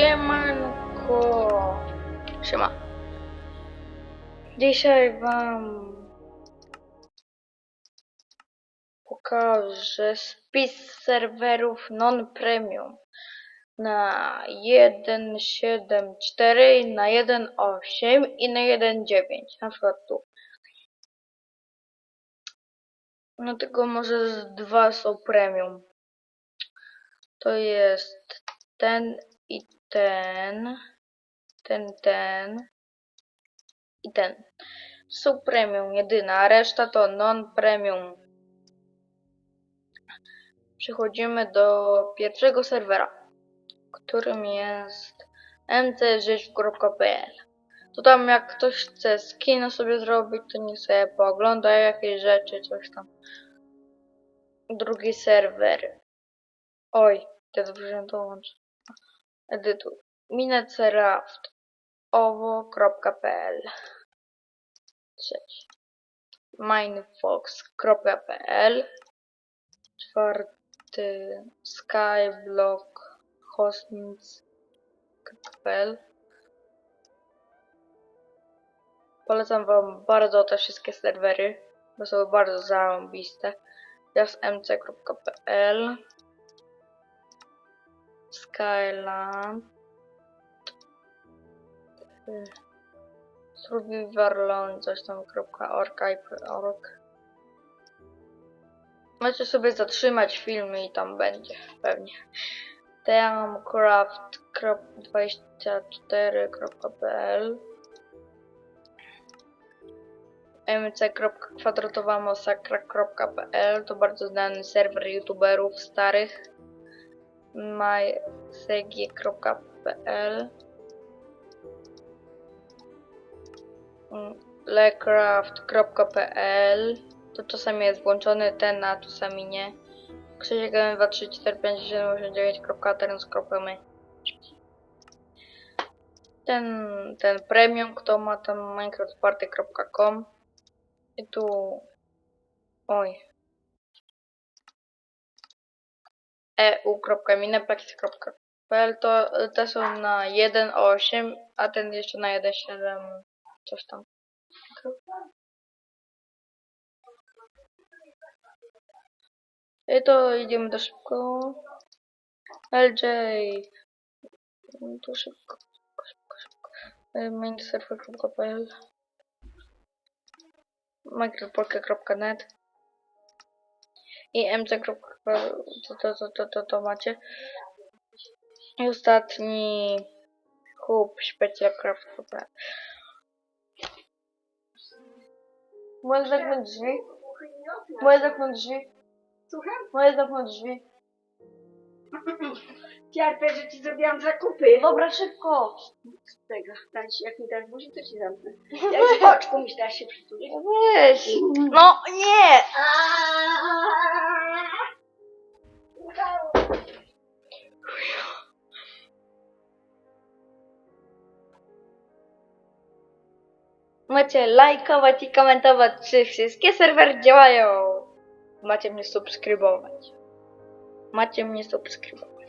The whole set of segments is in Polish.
Siemanko. Siema. Dzisiaj wam pokażę spis serwerów non-premium na 1.7.4, na 1.8 i na 1.9. Na przykład tu. No tylko może z dwa są premium. To jest ten i ten, ten, ten i ten. Są premium jedyna, reszta to non-premium. Przechodzimy do pierwszego serwera, którym jest mcżyć.pl. To tam jak ktoś chce skina sobie zrobić, to niech sobie poogląda jakieś rzeczy, coś tam. Drugi serwer. Oj, te dobrze dołączę. Edytuj. Minecraft. owo.pl Trzeci. Minefox.pl Czwarty. Skyblock hostings.pl Polecam wam bardzo te wszystkie serwery, bo są bardzo zarąbiste. jasmc.pl Skyland Survivorlon coś tam .org .org. Możecie sobie zatrzymać filmy i tam będzie pewnie. teamcraft24.pl mc.kwadratowamasakra.pl to bardzo znany serwer youtuberów starych mysg.pl lecraft.pl to czasami jest włączony ten, a czasami nie. Krzysiek 1, 2, 3, 4, 5, 7, 8, 9.terens.my ten, ten premium, kto ma tam minecraftparty.com i tu oj eu.mineplex.pl to te są na 1.8, a ten jeszcze na 1.7 coś tam. I to idziemy do szybko. LJ. To szybko, szybko, szybko, szybko. Y, Mainserver.pl Minecraftpolka.net i mc.pl to, to, to, to, to, to macie. I ostatni hub specjalcraft.pl Możesz zamknąć drzwi? Możesz zamknąć drzwi? Słucham? Możesz zamknąć drzwi? Cierpię, że ci zrobiłam zakupy. Dobra, szybko! Z tego, dać, jak mi dasz buzi, to ci zamknę. Jak z boczku mi dasz się przytulić. Weź! No nie! Macie lajkować i komentować, czy wszystkie serwery działają. Macie mnie subskrybować. Macie mnie subskrybować.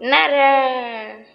Nara!